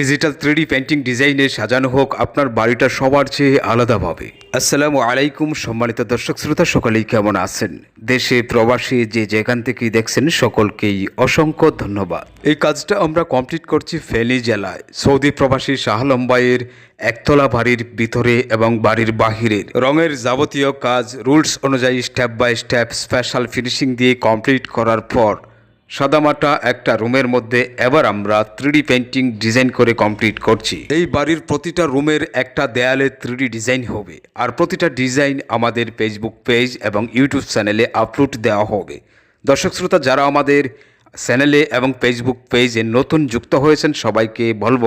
Digital three D painting ডিজাইনে সাজানো হোক, আপনার বাড়িটা সবার চেয়ে আলাদাভাবে। আসসালামু আলাইকুম, সম্মানিত দর্শক শ্রোতা, সকলেই কেমন আছেন? দেশে প্রবাসী যে যেখান থেকেই দেখছেন, সকলকেই অসংখ্য ধন্যবাদ। এই কাজটা আমরা কমপ্লিট করছি ফেনী জেলায়। সৌদি প্রবাসী শাহলম্বাইয়ের একতলা বাড়ির ভিতরে এবং বাড়ির বাহিরের। রঙের যাবতীয় কাজ, রুলস অনুযায়ী step by step special finishing দিয়ে কমপ্লিট করার পর সাদামাটা একটা রুমের মধ্যে এবার আমরা থ্রিডি পেন্টিং ডিজাইন করে কমপ্লিট করছি। এই বাড়ির প্রতিটা রুমের একটা দেয়ালে থ্রিডি ডিজাইন হবে আর প্রতিটা ডিজাইন আমাদের ফেসবুক পেজ এবং ইউটিউব চ্যানেলে আপলোড দেওয়া হবে। দর্শক শ্রোতা, যারা আমাদের চ্যানেলে এবং ফেসবুক পেজে নতুন যুক্ত হয়েছেন সবাইকে বলব,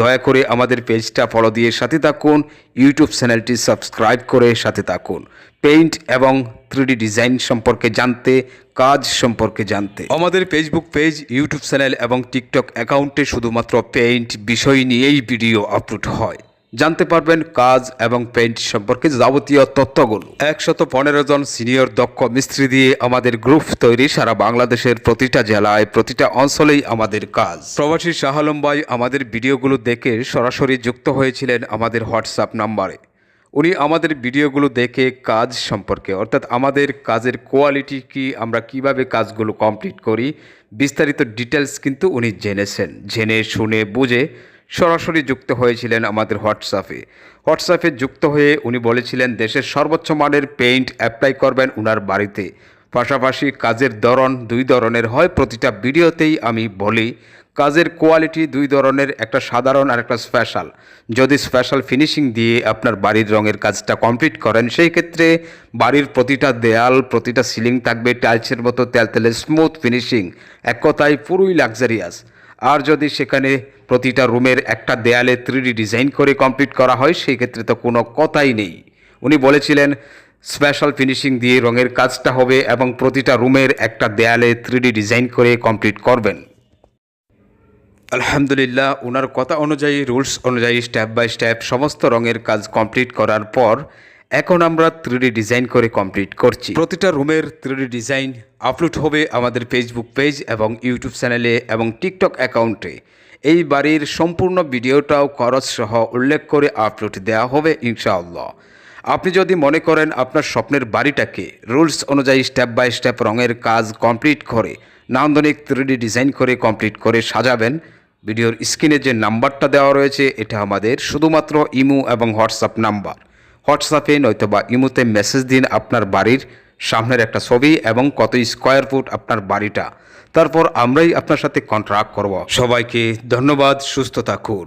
দয়া করে আমাদের পেজটা ফলো দিয়ে সাথে থাকুন ইউটিউব চ্যানেলটি সাবস্ক্রাইব করে সাথে থাকুন। পেইন্ট এবং থ্রিডি ডিজাইন সম্পর্কে জানতে, কাজ সম্পর্কে জানতে। আমাদের ফেসবুক পেজ ইউটিউব চ্যানেল এবং টিকটক অ্যাকাউন্টে শুধুমাত্র পেইন্ট বিষয় নিয়েই ভিডিও আপলোড হয়। জানতে পারবেন কাজ এবং পেইন্ট সম্পর্কে যাবতীয় তথ্যগুলো। একশত পনেরো জন সিনিয়র দক্ষ মিস্ত্রি দিয়ে আমাদের গ্রুপ তৈরি সারা বাংলাদেশের প্রতিটা জেলায়, প্রতিটা অঞ্চলেই আমাদের কাজ। প্রবাসী শাহ ভাই আমাদের ভিডিওগুলো দেখে সরাসরি যুক্ত হয়েছিলেন আমাদের হোয়াটসঅ্যাপ নাম্বারে। উনি আমাদের ভিডিওগুলো দেখে কাজ সম্পর্কে, অর্থাৎ আমাদের কাজের কোয়ালিটি কি, আমরা কীভাবে কাজগুলো কমপ্লিট করি, বিস্তারিত ডিটেলস কিন্তু উনি জেনেছেন। জেনে, শুনে, বুঝে সরাসরি যুক্ত হয়েছিলেন আমাদের হোয়াটসঅ্যাপে। হোয়াটসঅ্যাপে যুক্ত হয়ে উনি বলেছিলেন, দেশের সর্বোচ্চ মানের পেইন্ট অ্যাপ্লাই করবেন উনার বাড়িতে। পাশাপাশি কাজের ধরন দুই ধরনের হয়, প্রতিটা ভিডিওতেই আমি বলি, কাজের কোয়ালিটি দুই ধরনের, একটা সাধারণ আর একটা স্পেশাল। যদি স্পেশাল ফিনিশিং দিয়ে আপনার বাড়ির রঙের কাজটা কমপ্লিট করেন, সেই ক্ষেত্রে বাড়ির প্রতিটা দেয়াল, প্রতিটা সিলিং থাকবে টাইলসের মতো তেলতেলে স্মুথ ফিনিশিং, এক কথায় পুরোই লাক্সারিয়াস। আর যদি সেখানে প্রতিটা রুমের একটা দেয়ালে থ্রিডি ডিজাইন করে কমপ্লিট করা হয়, সেই ক্ষেত্রে তো কোনো কথাই নেই। উনি বলেছিলেন স্পেশাল ফিনিশিং দিয়ে রঙের কাজটা হবে এবং প্রতিটা রুমের একটা দেয়ালে থ্রিডি ডিজাইন করে কমপ্লিট করবেন। আলহামদুলিল্লাহ ওনার কথা অনুযায়ী, রুলস অনুযায়ী স্টেপ বাই স্টেপ সমস্ত রঙের কাজ কমপ্লিট করার পর, এখন আমরা থ্রিডি ডিজাইন করে কমপ্লিট করছি। প্রতিটা রুমের থ্রিডি ডিজাইন আপলোড হবে আমাদের ফেসবুক পেজ এবং ইউটিউব চ্যানেলে এবং টিকটক অ্যাকাউন্টে এই বাড়ির সম্পূর্ণ ভিডিওটাও খরচ সহ উল্লেখ করে আপলোড দেওয়া হবে ইনশাআল্লাহ। আপনি যদি মনে করেন আপনার স্বপ্নের বাড়িটাকে রুলস অনুযায়ী স্টেপ বাই স্টেপ রঙের কাজ কমপ্লিট করে, নান্দনিক থ্রিডি ডিজাইন করে কমপ্লিট করে সাজাবেন, ভিডিওর স্ক্রিনে যে নাম্বারটা দেওয়া রয়েছে, এটা আমাদের শুধুমাত্র ইমো এবং হোয়াটসঅ্যাপ নাম্বার। হোয়াটসঅ্যাপে নয়তোবা ইমুতে মেসেজ দিন আপনার বাড়ির সামনের একটা ছবি এবং কত স্কোয়ার ফুট আপনার বাড়িটা। তারপর আমরাই আপনার সাথে কন্ট্রাক্ট করব। সবাইকে ধন্যবাদ সুস্থ থাকুন।